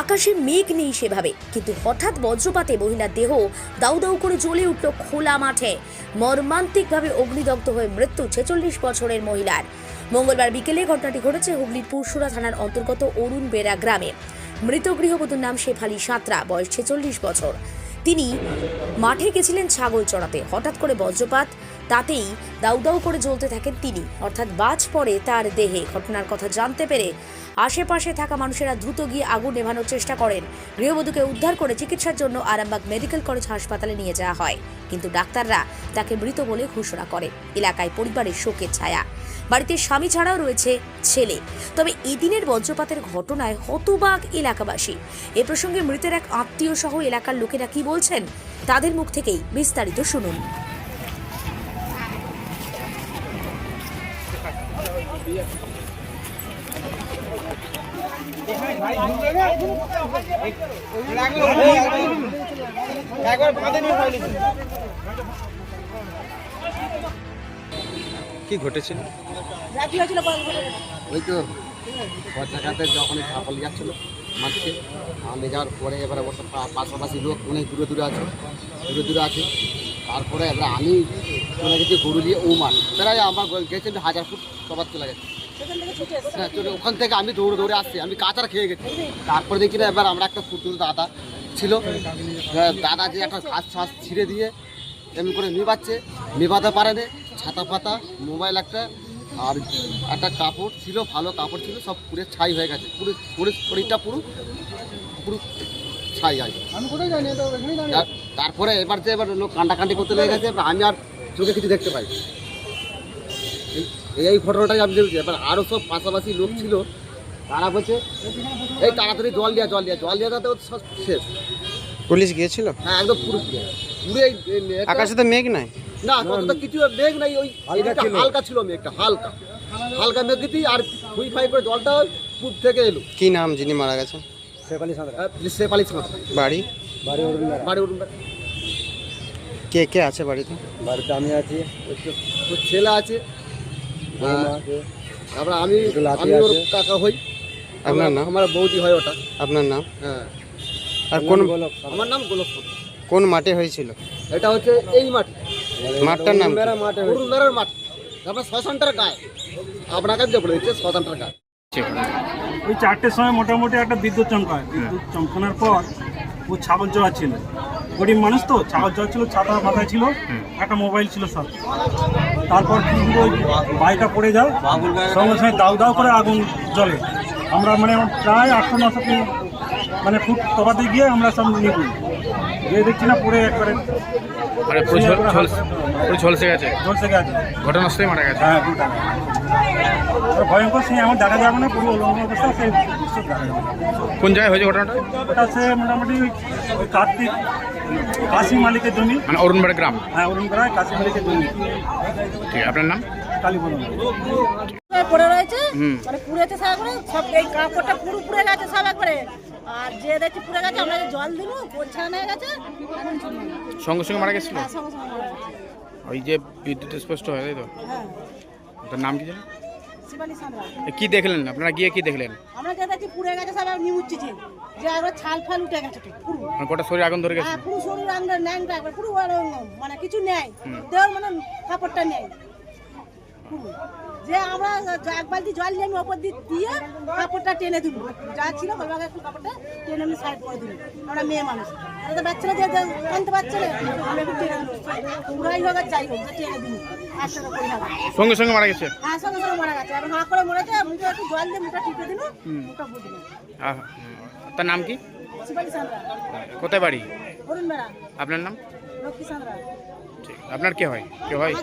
আকাশে মেঘ নেই সেভাবে, কিন্তু হঠাৎ বজ্রপাতে মহিলার দেহ দাউ দাউ করে জ্বলে উঠল খোলা মাঠে। মর্মান্তিকভাবে অগ্নিদগ্ধ হয়ে মৃত্যু ছেচল্লিশ বছরের মহিলার। মঙ্গলবার বিকেলে ঘটনাটি ঘটেছে হুগলির পুরসুরা থানার অন্তর্গত অরুণ বেড়া গ্রামে। মৃত গৃহবধূর নাম শেফালি সাঁতরা, বয়স ছেচল্লিশ বছর। তিনি মাঠে গেছিলেন ছাগল চড়াতে। হঠাৎ করে বজ্রপাত তাতেই দাউ দাউ করে জ্বলতে থাকেন তিনি। অর্থাৎ বাজ পড়ে তার দেহে। ঘটনার কথা জানতে পেরে আশেপাশে থাকা মানুষেরা দ্রুত গিয়ে আগুন নেভানোর চেষ্টা করেন। গৃহবধূকে উদ্ধার করে চিকিৎসার জন্য আরামবাগ মেডিকেল কলেজ হাসপাতালে নিয়ে যাওয়া হয়। কিন্তু ডাক্তাররা তাকে মৃত বলে ঘোষণা করে এলাকায় পরিবারের শোকের ছায়া। বাড়িতে স্বামী ছাড়াও রয়েছে ছেলে। তবে এদিনের বজ্রপাতের ঘটনায় হতবাক এলাকাবাসী। এ প্রসঙ্গে মৃতের এক আত্মীয় সহ এলাকার লোকেরা কি বলছেন, তাদের মুখ থেকেই বিস্তারিত শুনুন একবার বাঁধে নিয়ে পাইলি কি ঘটেছিল ওই তো বর্ষাকাতে যখন ছাপল যাচ্ছিল মাঠে আমাদের যাওয়ার পরে এবারে পা- পাশাপাশি লোক অনেক দূরে দূরে আছে, দূরে দূরে আছে। তারপরে এবার আমি চলে গেছি গরু দিয়ে ও মাঠ প্রায় আমার গেছে হাজার ফুট সবার চলে গেছে। হ্যাঁ চলে ওখান থেকে আমি দৌড়ে দৌড়ে আসছি আমি কাঁচার খেয়ে গেছি। তারপরে দেখি না এবার আমরা একটা ফুটুর দাদা ছিল। হ্যাঁ, দাদা যে একটা ঘাস ছাস ছিঁড়ে দিয়ে এমনি করে নিবাচ্ছে নিবাতে পারে না ছাতা পাতা মোবাইল একটা আর একটা কাপড় ছিল ভালো কাপড় ছিল সব পুরো ছাই হয়ে গেছে। পুরো পুরো শরীরটা পুরো পুরো ছাই আছে তারপরে এবার যে এবার লোক কান্ডাকান্ডি করতে লেগে গেছে আমি আর চোখে কিছু দেখতে পাই। এই- এই ঘটনাটাই আমি দেখছি। এবার আরও সব পাশাপাশি লোক ছিল তারা বলছে এই তাড়াতাড়ি জল দেওয়া জল দেওয়া জল দিয়া তাতে সব শেষ। পুলিশ গিয়েছিল? হ্যাঁ একদম পুরো পুরো পুরো আকাশে তো মেঘ নাই। না ততটা কিছু মেঘ নাই ওই হালকা ছিল। মেঘটা হালকা। হালকা মেঘ দিতেই আর ফুই ফাই করে জলটা পূব থেকে এলো। কি নাম যিনি মারা গেছেন? শেফালি সাঁতরা। সে পালিশ বাড়ি? বাড়ি বাড়ি উঠুন কে কে আছে বাড়িতে? বাড়িতে আমি আছি তোর ছেলে আছে। আছে। আমি একটু আমি ওর কাকা হই। আপনার নাম? আমার বৌদি হয় ওটা। আপনার নাম? হ্যাঁ। আর কোন আমার নাম গোলক কোন মাঠে হয়েছিল? এটা হচ্ছে এই মাঠ। মাঠটার নাম মাঠে অরুণ মেরার মাঠ। তারপরে শ্মশানটার গায়ে। আপনাকে যে বলে দিচ্ছে শ্মশানটার গায়ে। ওই চারটের সময় মোটামুটি একটা বিদ্যুৎ চমকায় বিদ্যুৎ চমকানোর পর ও ছাগল জোড়া ছিল গরিব মানুষ তো ছাগল জোড়া ছিল ছাতা মাথায় ছিল একটা মোবাইল ছিল সব। তারপর কিন্তু ওই বাইকটা পড়ে যায় সঙ্গে সঙ্গে দাউ দাউ করে আগুন জ্বলে। আমরা মানে প্রায় আটশো নশো মানে ফুট তবাতে গিয়ে আমরা সব নিবি। গিয়ে দেখছি না পড়ে একবারে মানে পুরো ঝলসে গেছে? ঝলসে গেছে। ঘটনাস্থলে মারা গেছে? হ্যাঁ ভয়ঙ্কর সেই আমার দেখা যাবে না পুরো অলঙ্গ অবস্থা যাবে কোন জায়গায় হয়েছে ঘটনাটা? ওটা আছে মোটামুটি ওই কার্তিক কাশি মালিকের জমি। মানে অরুণবাড়ি গ্রাম? হ্যাঁ অরুণ করায় কাশি মালিকের জমি। ঠিক আছে আপনার নাম? কালীপুরম পড়ে রয়েছে। মানে পুড়েছে সব এই কাপড়টা পুরো পুড়ে গেছে সব একবারে। আর যে দেখছি পুড়ে গেছে আমরা জল দিল হয়ে গেছে। সঙ্গে সঙ্গে মারা গেছিল? হ্যাঁ। ওই যে বিদ্যুৎ স্পষ্ট হয় তাই তো? হ্যাঁ। তার নাম কি জানেন শিবানী সাঁতরা। কি দেখলেন? আপনারা গিয়ে কি দেখলেন? আমরা দেখছি পুড়ে গেছে সব নিমুচ্ছি যে একবার ছাল ফাল উঠে গেছে পুরো। মানে গোটা শরীর আগুন ধরে গেছে? হ্যাঁ পুরো শরীর আমরা ন্যাংটা একবার পুরো মানে কিছু নেই। দেওয়ার মানে কাপড়টা নেই। পুরো। যে আমরা এক বালতি জল নিয়ে আমি ওপর দিয়ে দিয়ে কাপড়টা টেনে দিল যা ছিল বাবাকে একটু কাপড়টা টেনে আমি সাইড করে দিল আমরা মেয়ে মানুষ। আর তো বাচ্চারা যে টানতে পারছে না আমি একটু টেনে দিল পুরাই হোক আর যাই হোক যে টেনে দিল সঙ্গে সঙ্গে মারা গেছে? হ্যাঁ সঙ্গে সঙ্গে মারা গেছে। এখন হাঁ করে মরেছে মুখে একটু জল দিয়ে মুখটা টিপে দিল মুখটা আহ, তার নাম কি? কোথায় বাড়ি? আপনার নাম? আপনার কে হয়? কে হয়? আর